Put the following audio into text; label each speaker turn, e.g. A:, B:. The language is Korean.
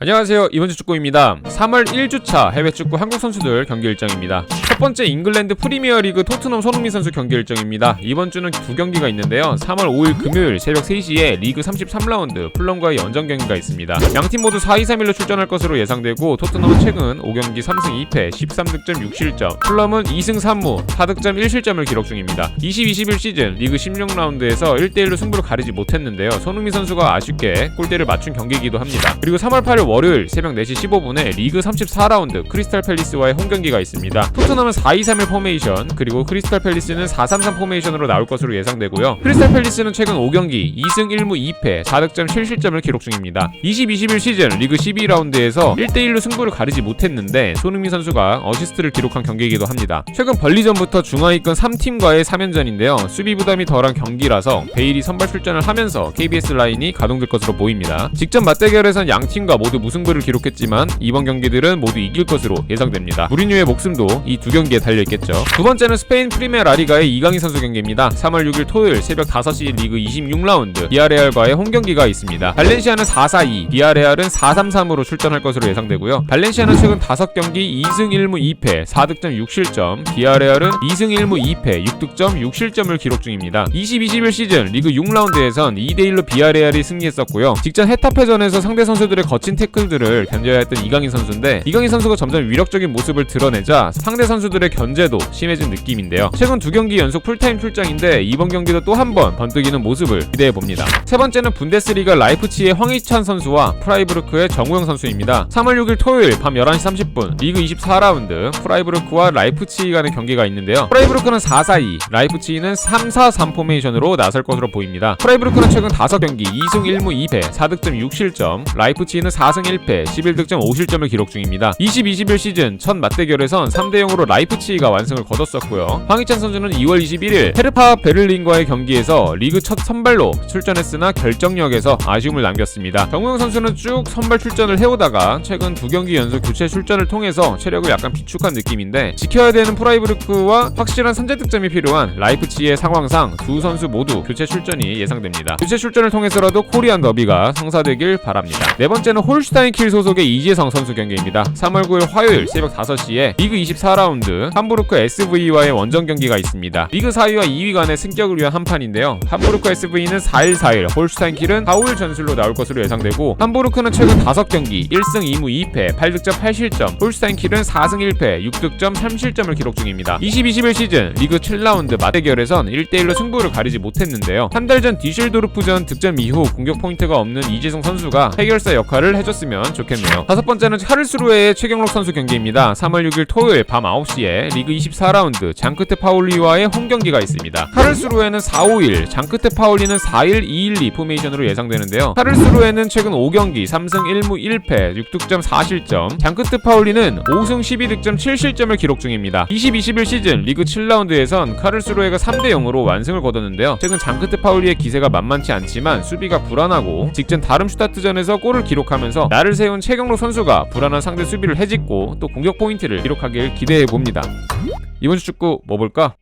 A: 안녕하세요. 이번 주 축구입니다. 3월 1주차 해외 축구 한국 선수들 경기 일정입니다. 첫 번째 잉글랜드 프리미어리그 토트넘 손흥민 선수 경기 일정입니다. 이번 주는 두 경기가 있는데요. 3월 5일 금요일 새벽 3시에 리그 33라운드 풀럼과의 연전 경기가 있습니다. 양팀 모두 4-2-3-1로 출전할 것으로 예상되고 토트넘은 최근 5경기 3승 2패 13득점 6실점, 풀럼은 2승 3무 4득점 1실점을 기록 중입니다. 20-21 시즌 리그 16라운드에서 1대1로 승부를 가리지 못했는데요. 손흥민 선수가 아쉽게 골대를 맞춘 경기이기도 합니다. 그리고 3월 8일 월요일 새벽 4시 15분에 리그 34라운드 크리스탈 팰리스와의 홈 경기가 있습니다. 토트넘은 4-2-3-1 포메이션 그리고 크리스탈 팰리스는 4-3-3 포메이션으로 나올 것으로 예상되고요. 크리스탈 팰리스는 최근 5경기 2승 1무 2패 4득점 7실점을 기록 중입니다. 20-21 시즌 리그 12라운드에서 1대1로 승부를 가리지 못했는데 손흥민 선수가 어시스트를 기록한 경기이기도 합니다. 최근 벌리전부터 중하위권 3팀과의 3연전인데요. 수비 부담이 덜한 경기라서 베일이 선발 출전을 하면서 KBS 라인이 가동될 것으로 보입니다. 직전 맞대결에선 양 팀과 모두 무승부를 기록했지만 이번 경기들은 모두 이길 것으로 예상됩니다. 무리뉴의 목숨도 이 두 경기에 달려 있겠죠. 두 번째는 스페인 프리메 라리가의 이강인 선수 경기입니다. 3월 6일 토요일 새벽 5시 리그 26라운드 비아레알과의 홈 경기가 있습니다. 발렌시아는 4-4-2, 비아레알은 4-3-3으로 출전할 것으로 예상되고요. 발렌시아는 최근 5경기 2승 1무 2패 4득점 6실점, 비아레알은 2승 1무 2패 6득점 6실점을 기록 중입니다. 20-21 시즌 리그 6라운드에선 2대 1로 비아레알이 승리했었고요. 직전 헤타페전에서 상대 선수들의 거친 태클 들을 견뎌야 했던 이강인 선수인데 이강인 선수가 점점 위력적인 모습을 드러내자 상대 선수들의 견제도 심해진 느낌인데요. 최근 두 경기 연속 풀타임 출장인데 이번 경기도 또 한 번 번뜩이는 모습을 기대해 봅니다. 세 번째는 분데스리가 라이프치히의 황희찬 선수와 프라이부르크의 정우영 선수입니다. 3월 6일 토요일 밤 11시 30분 리그 24라운드 프라이부르크와 라이프치히 간의 경기가 있는데요. 프라이부르크는 4-4-2, 라이프치히는 3-4-3 포메이션으로 나설 것으로 보입니다. 프라이부르크는 최근 5경기 2승 1무 2패 4득점 6실점, 라이프치히는 4승 1패 11득점 5실점을 기록 중입니다. 20-21 시즌 첫 맞대결에선 3대 0으로 라이프치히가 완승을 거뒀었고요. 황희찬 선수는 2월 21일 헤르파 베를린과의 경기에서 리그 첫 선발로 출전했으나 결정력에서 아쉬움을 남겼습니다. 정우영 선수는 쭉 선발 출전을 해오다가 최근 두 경기 연속 교체 출전을 통해서 체력을 약간 비축한 느낌인데 지켜야 되는 프라이부르크와 확실한 선제 득점이 필요한 라이프치히의 상황상 두 선수 모두 교체 출전이 예상됩니다. 교체 출전을 통해서라도 코리안 더비가 성사되길 바랍니다. 네 번째는 홀 슈타인 킬 소속의 이재성 선수 경기입니다. 3월 9일 화요일 새벽 5시에 리그 24라운드 함부르크 SV와의 원정 경기가 있습니다. 리그 4위와 2위 간의 승격을 위한 한판인데요. 함부르크 SV는 4일 4일, 홀슈타인 킬은 4, 5일 전술로 나올 것으로 예상되고 함부르크는 최근 5경기 1승 2무 2패 8득점 8실점, 홀슈타인 킬은 4승 1패 6득점 3실점을 기록 중입니다. 20-21 시즌 리그 7라운드 맞대결에선 1대1로 승부를 가리지 못했는데요. 한 달 전 디실도르프전 득점 이후 공격 포인트가 없는 이재성 선수가 해결사 역할을 해줬 으면 좋겠네요. 다섯 번째는 카르스루에의 최경록 선수 경기입니다. 3월 6일 토요일 밤 9시에 리그 24라운드 장크테 파울리와의 홈 경기가 있습니다. 카르스루에는 4, 5일, 장크테 파울리는 4일, 2일, 2 포메이션으로 예상되는데요. 카르스루에는 최근 5경기 3승 1무 1패 6득점 4실점, 장크테 파울리는 5승 12득점 7실점을 기록 중입니다. 20-21 시즌 리그 7라운드에선 카르스루에가 3대 0으로 완승을 거뒀는데요. 최근 장크테 파울리의 기세가 만만치 않지만 수비가 불안하고 직전 다름 슈타트전에서 골을 기록하면서 나를 세운 최경록 선수가 불안한 상대 수비를 해짓고 또 공격 포인트를 기록하길 기대해 봅니다. 이번 주 축구 뭐 볼까?